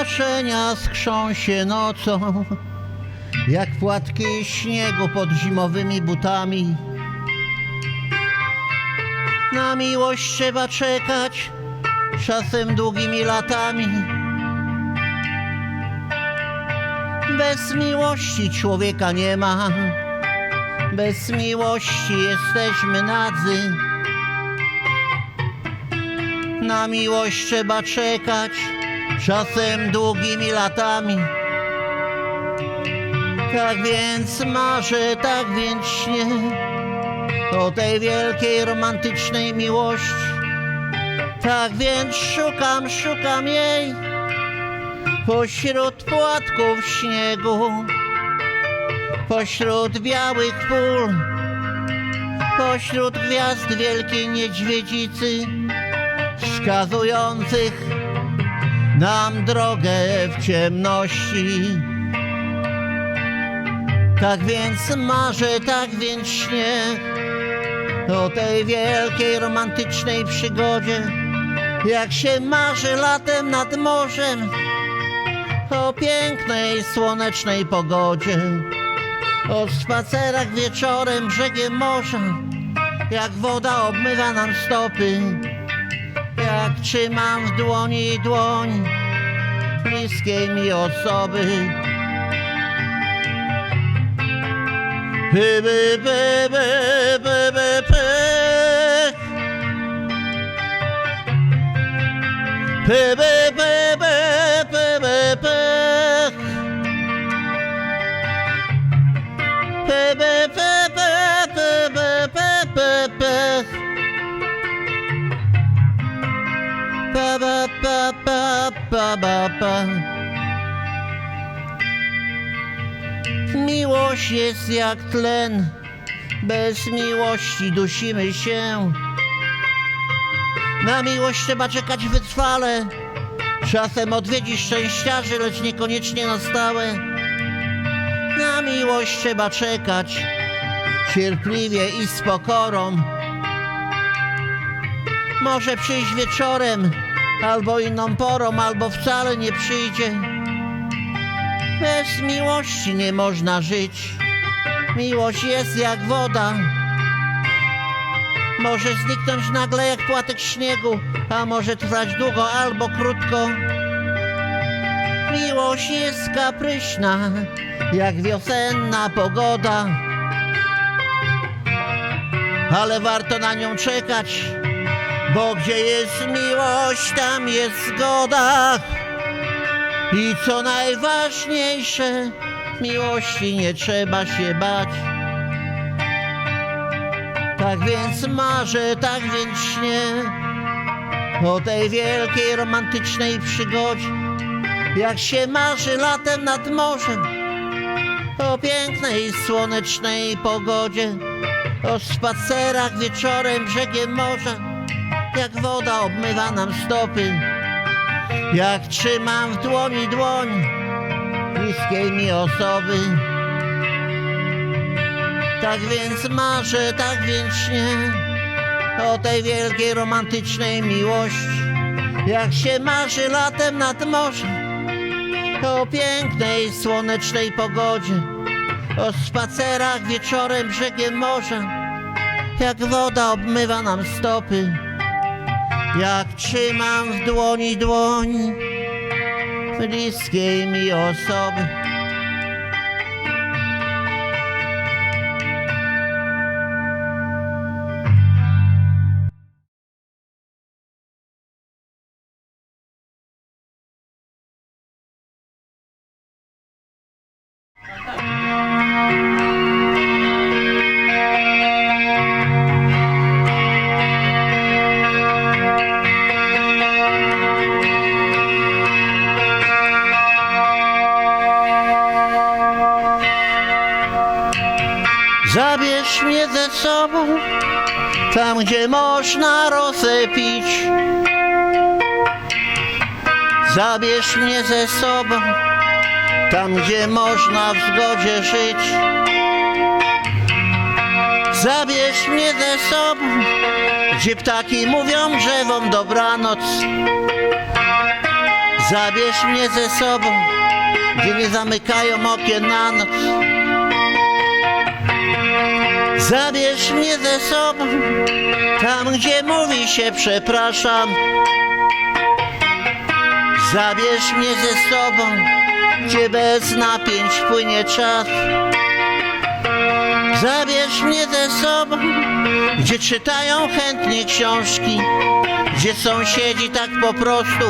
marzenia skrzą się nocą, jak płatki śniegu pod zimowymi butami. Na miłość trzeba czekać, czasem długimi latami. Bez miłości człowieka nie ma, bez miłości jesteśmy nadzy. Na miłość trzeba czekać, czasem długimi latami. Tak więc marzę, tak więc śnię o tej wielkiej romantycznej miłości. Tak więc szukam, szukam jej pośród płatków śniegu, pośród białych pól, pośród gwiazd wielkiej niedźwiedzicy, wskazujących nam drogę w ciemności. Tak więc marzę, tak więc śnię o tej wielkiej romantycznej przygodzie, jak się marzy latem nad morzem, o pięknej słonecznej pogodzie, o spacerach wieczorem brzegiem morza, jak woda obmywa nam stopy, jak trzymam w dłoni dłoń bliskiej mi osoby. By, by, by, by, by, by, by. By, ba, ba, ba. Miłość jest jak tlen, bez miłości dusimy się. Na miłość trzeba czekać wytrwale, czasem odwiedzi szczęściarzy, lecz niekoniecznie na stałe. Na miłość trzeba czekać, cierpliwie i z pokorą. Może przyjść wieczorem, albo inną porą, albo wcale nie przyjdzie. Bez miłości nie można żyć. Miłość jest jak woda. Może zniknąć nagle jak płatek śniegu, a może trwać długo albo krótko. Miłość jest kapryśna, jak wiosenna pogoda. Ale warto na nią czekać, bo gdzie jest miłość, tam jest zgoda. I co najważniejsze, miłości nie trzeba się bać. Tak więc marzę, tak więc śnię o tej wielkiej romantycznej przygodzie. Jak się marzy latem nad morzem, o pięknej słonecznej pogodzie, o spacerach wieczorem brzegiem morza, jak woda obmywa nam stopy. Jak trzymam w dłoni dłoń bliskiej mi osoby. Tak więc marzę, tak więc śnię o tej wielkiej romantycznej miłości. Jak się marzy latem nad morzem, o pięknej słonecznej pogodzie, o spacerach wieczorem brzegiem morza, jak woda obmywa nam stopy. Jak trzymam w dłoni dłoń bliskiej mi osoby. Ze sobą tam, gdzie można rosę pić. Zabierz mnie ze sobą tam, gdzie można w zgodzie żyć. Zabierz mnie ze sobą, gdzie ptaki mówią drzewom dobranoc. Zabierz mnie ze sobą, gdzie nie zamykają okien na noc. Zabierz mnie ze sobą, tam gdzie mówi się przepraszam. Zabierz mnie ze sobą, gdzie bez napięć płynie czas. Zabierz mnie ze sobą, gdzie czytają chętnie książki, gdzie sąsiedzi tak po prostu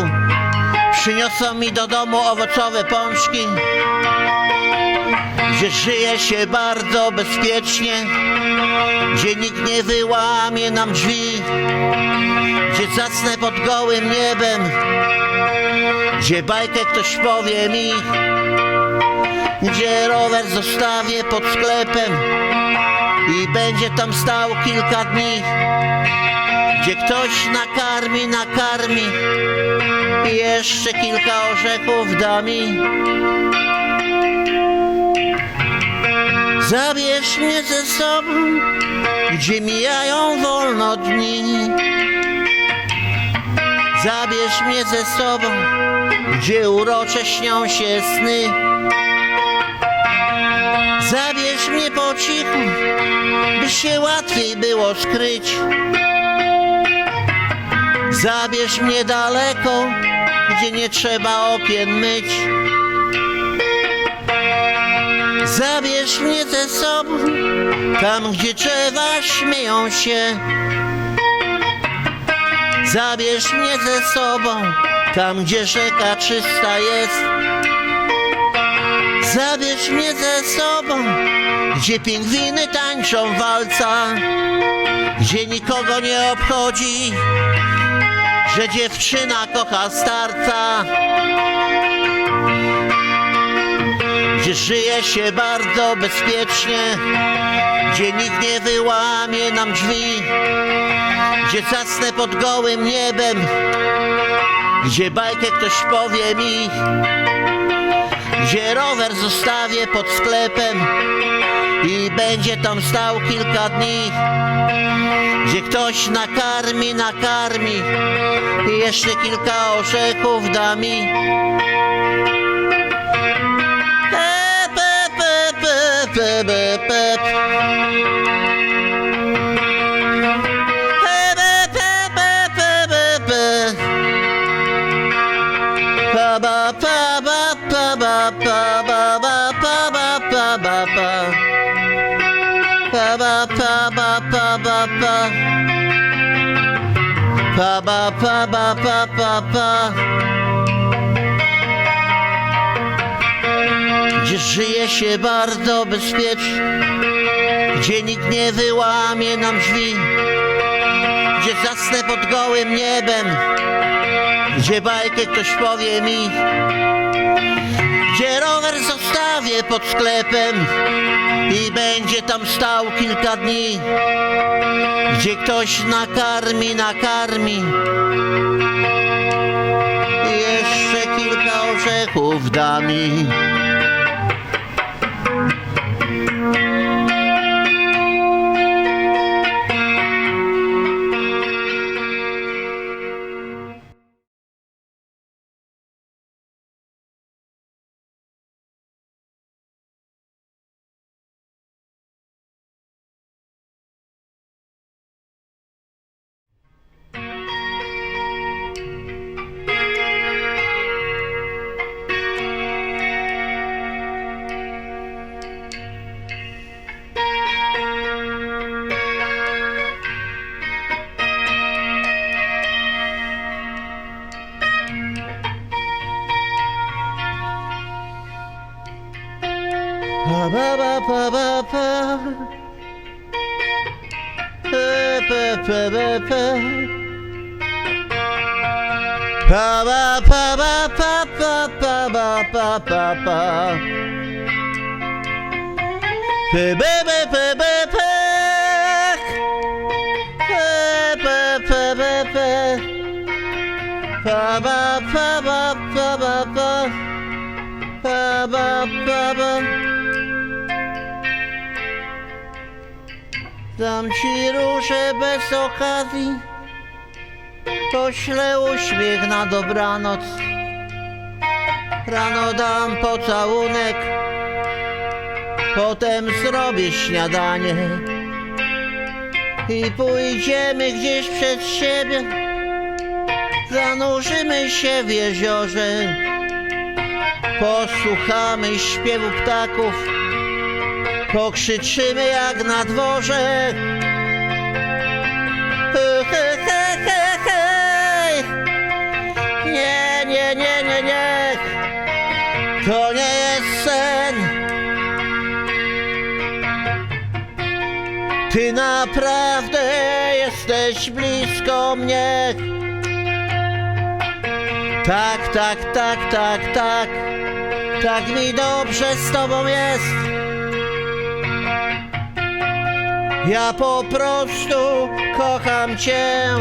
przyniosą mi do domu owocowe pączki, gdzie żyje się bardzo bezpiecznie, gdzie nikt nie wyłamie nam drzwi, gdzie zasnę pod gołym niebem, gdzie bajkę ktoś powie mi, gdzie rower zostawię pod sklepem i będzie tam stał kilka dni, gdzie ktoś nakarmi, nakarmi i jeszcze kilka orzechów da mi. Zabierz mnie ze sobą, gdzie mijają wolno dni. Zabierz mnie ze sobą, gdzie urocze śnią się sny. Zabierz mnie po cichu, by się łatwiej było skryć. Zabierz mnie daleko, gdzie nie trzeba okien myć. Zabierz mnie ze sobą, tam gdzie drzewa śmieją się. Zabierz mnie ze sobą, tam gdzie rzeka czysta jest. Zabierz mnie ze sobą, gdzie pingwiny tańczą walca, gdzie nikogo nie obchodzi, że dziewczyna kocha starca. Gdzie żyje się bardzo bezpiecznie, gdzie nikt nie wyłamie nam drzwi, gdzie zasnę pod gołym niebem, gdzie bajkę ktoś powie mi, gdzie rower zostawię pod sklepem i będzie tam stał kilka dni, gdzie ktoś nakarmi, nakarmi i jeszcze kilka orzechów da mi. Pep, pep, pep. Pa, ba, pa, ba, pa, ba, pa, ba, ba, pa, ba, pa, Gdzie żyje się bardzo bezpiecznie, gdzie nikt nie wyłamie nam drzwi, gdzie zasnę pod gołym niebem, gdzie bajkę ktoś powie mi, gdzie rower zostawię pod sklepem i będzie tam stał kilka dni, gdzie ktoś nakarmi, nakarmi i jeszcze kilka orzechów da mi. Pa ba ba Dam ci róże bez okazji, poślę uśmiech na dobranoc. Rano dam pocałunek, potem zrobię śniadanie. I pójdziemy gdzieś przed siebie. Zanurzymy się w jeziorze, posłuchamy śpiewu ptaków, pokrzyczymy jak na dworze. Nie, nie, nie, nie, nie. To nie jest sen. Ty naprawdę jesteś blisko mnie. Tak, tak, tak, tak, tak. Tak mi dobrze z tobą jest. Ja po prostu kocham cię.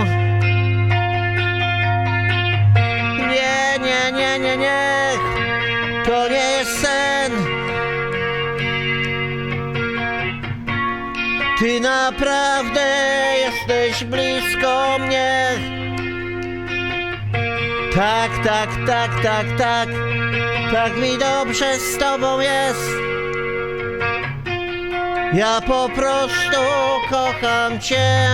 Nie, nie, nie, nie, nie. To nie jest sen. Ty naprawdę jesteś blisko mnie. Tak, tak, tak, tak, tak. Tak mi dobrze z tobą jest. Ja po prostu kocham cię.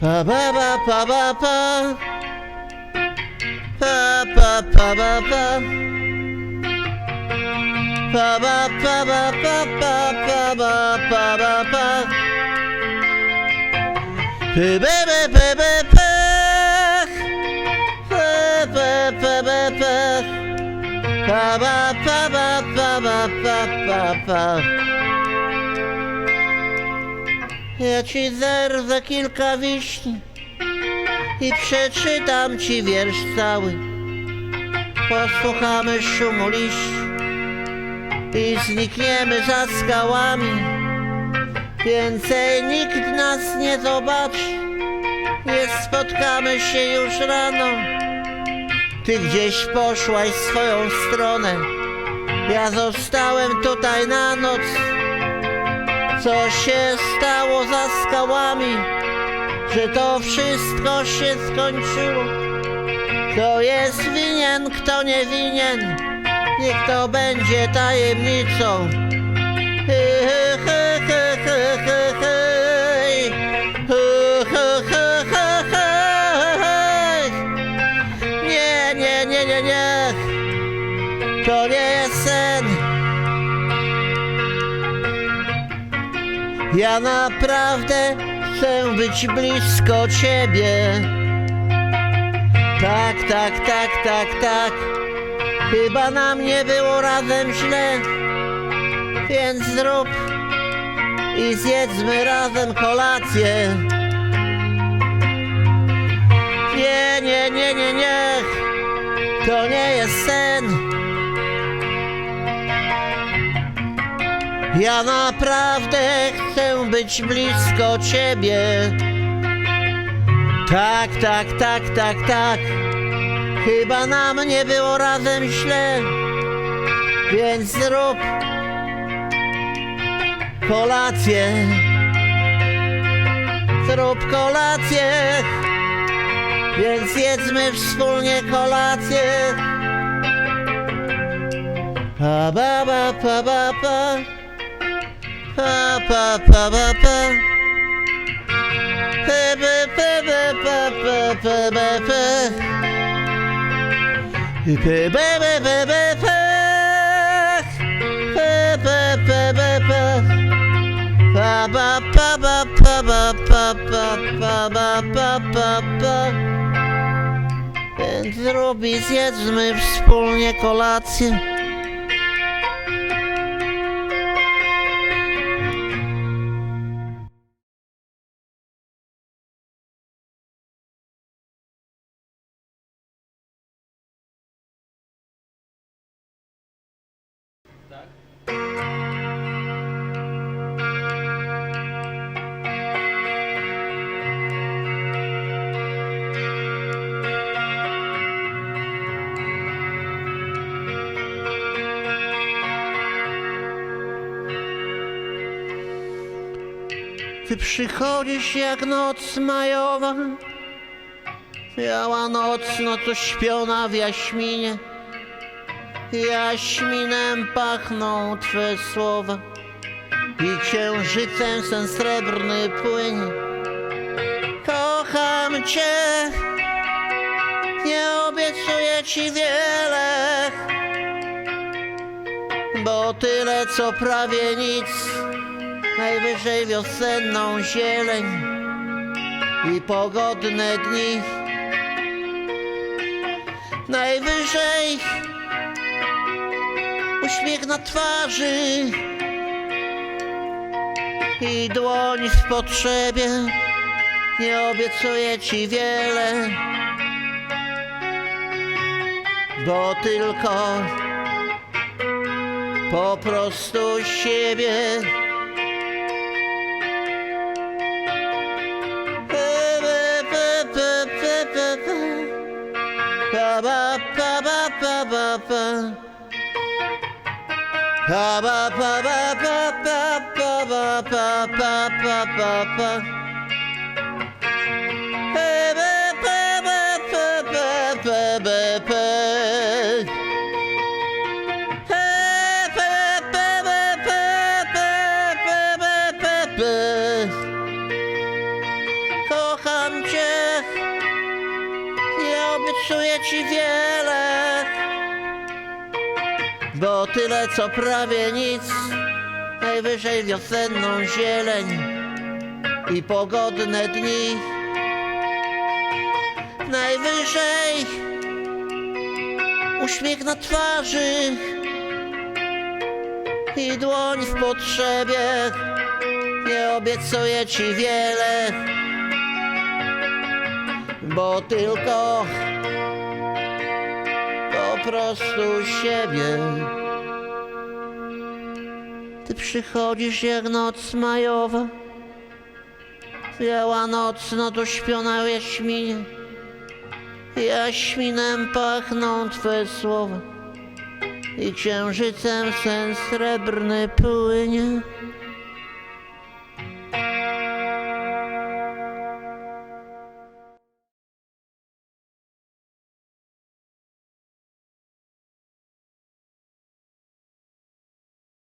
Pa, pa, pa, pa, pa, pa. Pa, pa, pa, pa, pa. Pa, pa, pa, pa, pa, pa, pa, pa, pa, pa, pa. Ja ci zerwę kilka wiśni i przeczytam ci wiersz cały. Posłuchamy szumu liści i znikniemy za skałami. Więcej nikt nas nie zobaczy, nie spotkamy się już rano. Ty gdzieś poszłaś swoją stronę, ja zostałem tutaj na noc. Co się stało za skałami, że to wszystko się skończyło? Kto jest winien, kto nie winien, niech to będzie tajemnicą. Nie, nie, nie, nie, nie. To nie jest sen. Ja naprawdę chcę być blisko ciebie. Tak, tak, tak, tak, tak. Chyba nam nie było razem źle. Więc zrób i zjedzmy razem kolację. Nie, nie, nie, nie, nie. To nie jest sen. Ja naprawdę chcę być blisko ciebie. Tak, tak, tak, tak, tak. Chyba nam nie było razem źle. Więc zrób kolację. Zrób kolację. Więc jedzmy wspólnie kolację. Pa, ba, ba, pa, ba, pa. Pa, pa, pa, pa, pa. Pe, pe, pe, pe, pa, pe, pe. Pe, pe, pe, pe, pe, pe. Pe, Pa, pa, pa, pa, pa. Więc robi zjedzmy wspólnie kolację. Ty przychodzisz jak noc majowa, biała noc, no to śpiona w jaśminie. Jaśminem pachną Twe słowa. I księżycem sen srebrny płynie. Kocham Cię, nie obiecuję Ci wiele, bo tyle co prawie nic, najwyżej wiosenną zieleń i pogodne dni. Najwyżej uśmiech na twarzy i dłoń w potrzebie. Nie obiecuję ci wiele, bo tylko po prostu siebie. Pa, pa. Pa pa pa pa pa pa pa pa pa pa. Pe pe. Kocham cię, nie obiecuję ci wiele bo tyle co prawie nic, najwyżej wiosenną zieleń i pogodne dni. Najwyżej uśmiech na twarzy i dłoń w potrzebie. Nie obiecuję ci wiele, bo tylko prostu siebie. Ty przychodzisz jak noc majowa, biała noc, no to śpiona w jaśminie. Jaśminem pachną Twe słowa i księżycem sen srebrny płynie.